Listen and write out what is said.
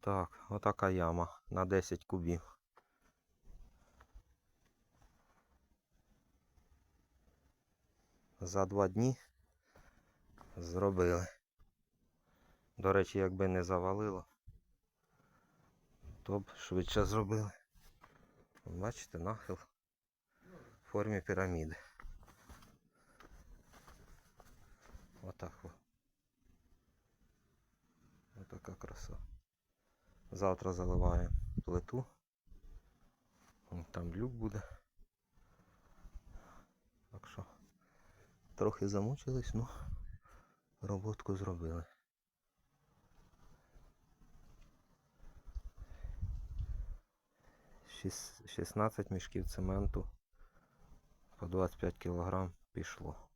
Так, отака яма на 10 кубів. За два дні зробили. До речі, якби не завалило, то б швидше зробили. Бачите, нахил в формі піраміди. Отака краса. Завтра заливаємо плиту. Там люк буде. Так що трохи замучились, ну роботку зробили. Шіс- 16 мішків цементу по 25 кг пішло.